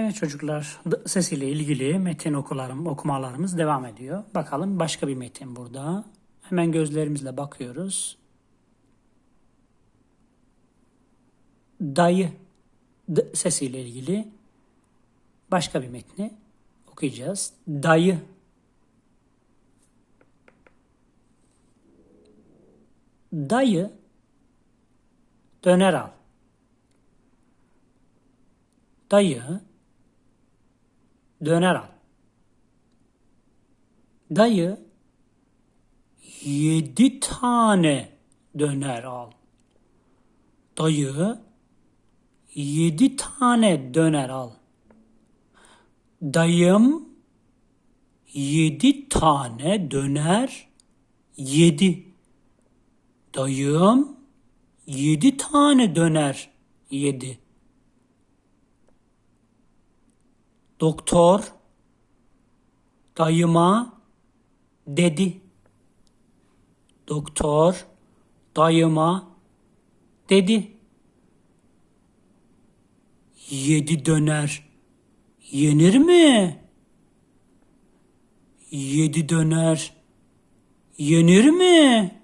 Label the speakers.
Speaker 1: Evet çocuklar, D sesiyle ilgili metin okularım, okumalarımız devam ediyor. Bakalım başka bir metin burada. Hemen gözlerimizle bakıyoruz. Dayı D sesiyle ilgili başka bir metni okuyacağız. Dayı Dayı döner al. Dayı döner al. Dayı yedi tane döner al. Dayı yedi tane döner al. Dayım yedi tane döner yedi. Dayım yedi tane döner yedi. Doktor dayıma dedi. Doktor dayıma dedi. Yedi döner yenir mi? Yedi döner yenir mi?